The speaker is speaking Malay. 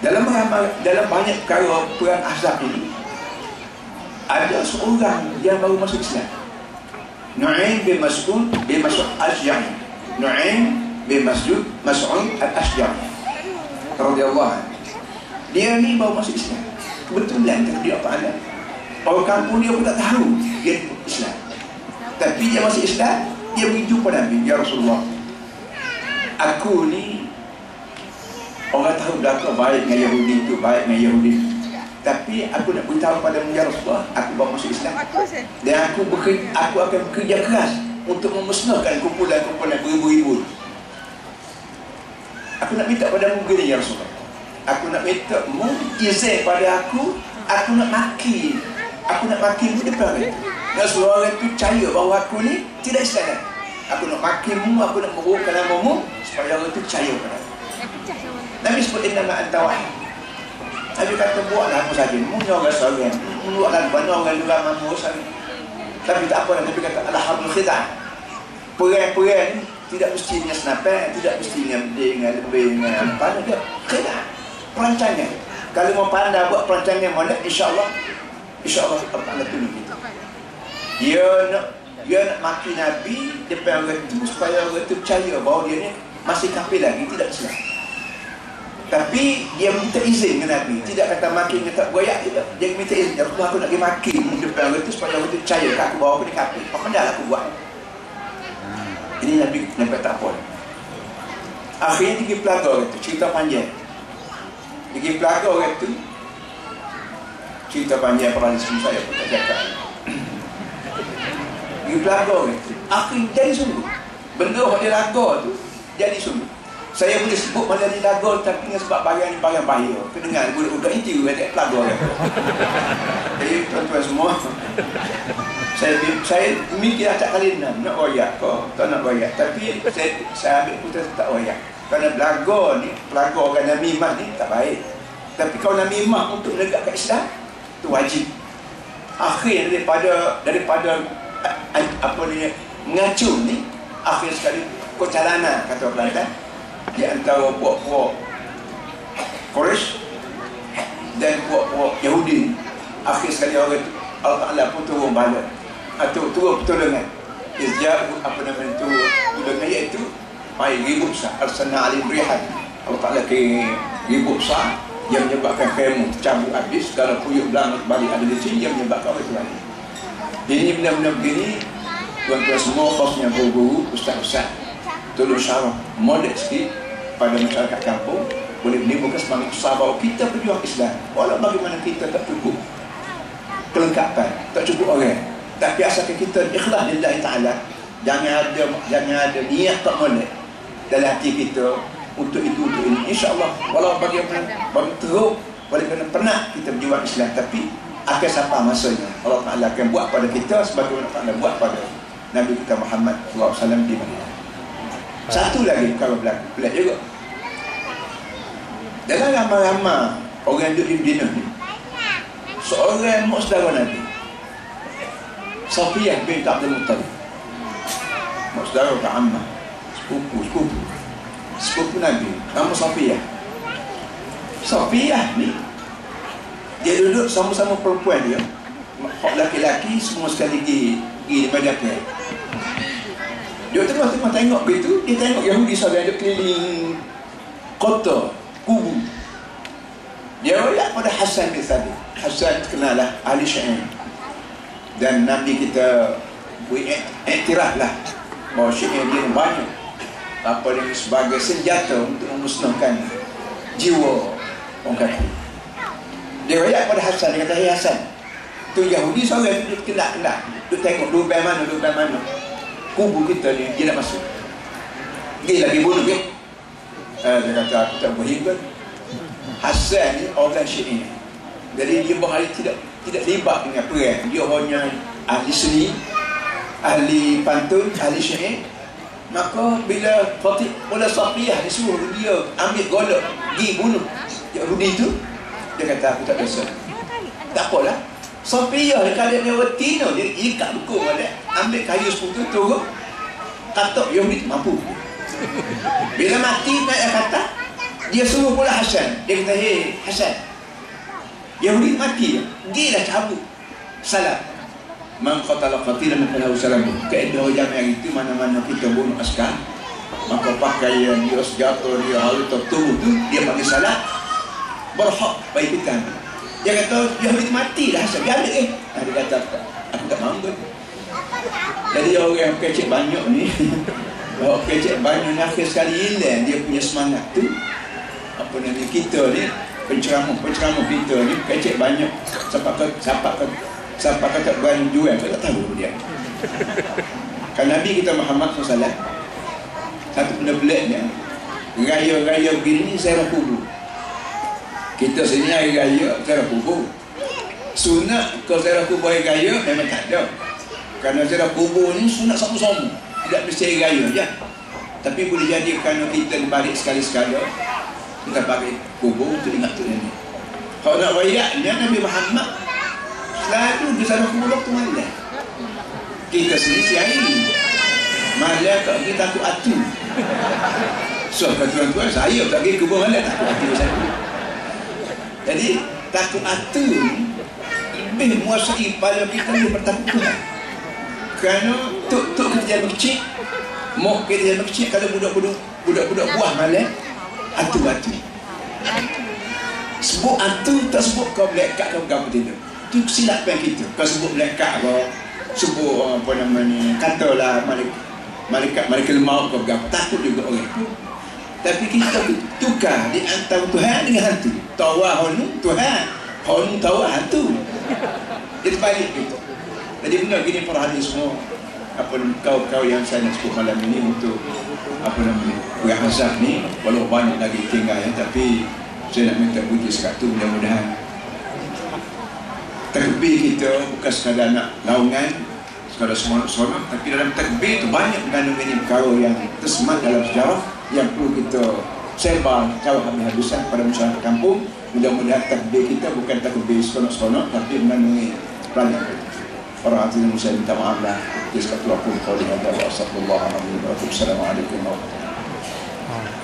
dalam dalam banyak perkara perang Ahzab ini ada seorang yang baru masuk Islam. Nu'aim bin Mas'ud bin Mas'ud Asjari Nu'aim bin Mas'ud Mas'ud Al-Asjari radhiyallahu dia ni baru masuk Islam. Kebetulan tak dia apa orang kampung dia pun tak tahu dia Islam. Tapi dia masuk Islam dia pergi jumpa Nabi Ya Rasulullah aku ni orang tahu belakang baik dengan Yahudi tu baik dengan Yahudi. Tapi aku nak beritahu pada Ya Rasulullah aku bawa masuk Islam. Dan aku bekerja, aku akan bekerja keras untuk memusnahkan kumpulan-kumpulan beribu-ribu. Aku nak minta pada mu begini Ya Rasulullah. Aku nak minta mu izin pada aku aku nak maki. Aku nak maki mu depan. Dia dan semua orang itu percaya bahawa aku ni tidak Islam. Aku nak maki mu aku nak merupakan nama mu supaya orang itu percaya pada aku Nabi sebut inna ma anta wahid. Nabi kata buatlah apa saja. Mungkin orang seorang. Buatlah banyak orang juga mamu saja. Tapi tak apa. Nabi kata alhamdulillah khid'ah. Perang-perang tidak mestinya senapan, tidak mestinya dengan lebih dengan apa dia. Khid'ah. Perancangan. Kalau mau pandai buat perancangan molek, insya-Allah insya-Allah apa nak tolong kita. Dia nak dia nak maki Nabi depan orang itu supaya orang itu percaya bahawa dia ni masih kafir lagi, tidak Islam. Tapi dia minta izin dengan Nabi. Tidak kata maki dengan tak goyak tidak. Dia minta izin. Ya Rasulullah aku nak pergi maki di depan orang itu supaya orang itu percaya kat aku bahawa aku ni kafir. Apa dah aku buat? Ini Nabi Nabi tak apa. Akhirnya dia pergi pelagar itu. Cerita panjang. Dia pergi pelagar orang itu. Cerita panjang pernah disini saya pun tak cakap. Dia pergi pelagar orang itu. Akhirnya jadi sungguh. Benda yang dia lagar tu jadi sungguh. Saya boleh sebut mana ni lagu tapi sebab bagian ni bagian bahaya. Kedengar budak-budak itu ada lagu. Jadi tuan-tuan semua. Saya saya mikir acak kali enam nak royak kau tak nak royak. Tapi saya saya ambil putus tak royak. Kerana belaga ni belaga orang namimah ni tak baik. Tapi kalau namimah untuk menegakkan Islam tu wajib. Akhir daripada daripada apa ni mengacung ni akhir sekali kocalana kata orang Kelantan di antara puak-puak Quraisy dan puak-puak Yahudi. Akhir sekali orang itu Allah Ta'ala pun turun bala atau turun pertolongan. Izja'u apa nama itu pertolongan iaitu mai ribu besar arsalna alim rihan Allah Ta'ala ke ribu besar yang menyebabkan khemu tercabut habis segala puyuk belangit balik ada di sini yang menyebabkan orang itu balik ini benda-benda begini. Tuan-tuan semua khasnya guru-guru ustaz-ustaz tolong syarah model sikit pada masyarakat kampung boleh menimbulkan semangat usaha bahawa kita berjuang Islam walau bagaimana kita tak cukup kelengkapan tak cukup orang. Tapi asalkan kita ikhlas lillahi ta'ala jangan ada jangan ada niat tak molek dalam hati kita untuk itu untuk ini. insyaAllah walau bagaimana bagi teruk bagaimana pernah kita berjuang Islam tapi akan sampai masanya Allah Ta'ala akan buat pada kita sebagaimana Allah buat pada Nabi kita Muhammad SAW di mana satu lagi kalau berlaku pelik juga dalam ramai-ramai. Orang yang duduk di Medina ni. Seorang mak saudara Nabi. Safiyah bin Abdul Muttalib. Mak saudara Kak Ammah sepupu, sepupu. Sepupu Nabi. Nama Safiyah Safiyah ni dia duduk sama-sama perempuan dia. Hak laki-laki semua sekali pergi pergi daripada apa dia tengah-tengah tengok begitu dia tengok Yahudi saudara ada keliling kota kubu dia royak pada Hasan bin Thabit Hasan kenal lah ahli syair. Dan Nabi kita iktiraf lah bahawa syair dia banyak. Apa dia sebagai senjata untuk memusnahkan jiwa orang kafir. Dia royak pada Hasan dia kata hey Hasan tu Yahudi seorang dia kenal-kenal dia tengok lubang mana lubang mana. Kubu kita ni dia nak masuk. Dia lagi bunuh dia kata aku tak kan Hasan ni orang syi'i jadi dia bahaya tidak tidak libat dengan perang dia hanya ahli seni ahli pantun ahli syi'i maka bila Fatih mula Safiyah dia suruh dia ambil golok pergi bunuh. Yahudi tu dia kata aku tak biasa. Tak apalah. Safiyah dia kali dia reti dia ikat buku ambil kayu seputu turun. Katok Yahudi mampu bila mati naik kata dia suruh pula Hasan dia kata hei Hasan Yahudi mati dia dah cabut. Salam. Man qatala qatilan falahu salam. Kaedah jamiah itu mana-mana kita bunuh askar. Maka pakaian dia senjata dia harus tertubuh tu dia panggil salat berhak bagi kita. Dia kata Yahudi mati dah Hasan dia ada eh. Dia kata aku tak mahu. Jadi orang yang kecil banyak ni Orang kecil banyak ni akhir sekali hilang. Dia punya semangat tu Apa nama kita ni Penceramah-penceramah kita ni kecil banyak. Siapa kata Siapa kata Siapa kata berani jual tak tahu dia. Kan Nabi kita Muhammad SAW Satu benda peliknya Raya-raya begini saya kubur Kita sini hari raya saya kubur Sunat kalau saya kubur hari raya memang tak ada. Kerana saya kubur ni sunat sama-sama. Tidak mesti hari raya je. Tapi boleh jadi kerana kita balik sekali-sekala. Kita balik kubur untuk ingat tu ni. Kalau nak rayaknya Nabi Muhammad selalu di sana kubur waktu malam. Kita sendiri si hari. Malam tak kita takut atu. So, tuan-tuan saya tak pergi kubur malam takut atu saya. Jadi, takut atu lebih muasai pada kita ni bertakut kerana tok tok jadi kecil kita jadi kecil kalau budak-budak budak-budak buah malam atu-atu sebut atu tak sebut kau melekat kau kamu tidur. Tu silap yang kita. Kau sebut melekat kau sebut apa nama ni katalah malaikat malaikat malaikat maut kau gap takut juga orang tapi kita tukar di antara Tuhan dengan hantu. Tawah honu Tuhan. Honu tawah hantu. Dia terbalik gitu jadi benar gini para hadis semua apa kau-kau yang saya nak sebut malam ini untuk apa nama ni Kuih Hazak ni walau banyak lagi tinggal ya, tapi saya nak minta puji sekatu mudah-mudahan takbir kita bukan sekadar nak laungan sekadar semangat-semangat tapi dalam takbir itu banyak mengandung ini perkara yang tersemat dalam sejarah yang perlu kita sebar jauh habis-habisan pada masyarakat kampung. Mudah-mudahan takbir kita bukan takbir seronok-seronok tapi mengandungi banyak para hadirin saya minta maaf lah Jadi sekatu aku kau dengan Allah Astagfirullahaladzim Assalamualaikum warahmatullahi wabarakatuh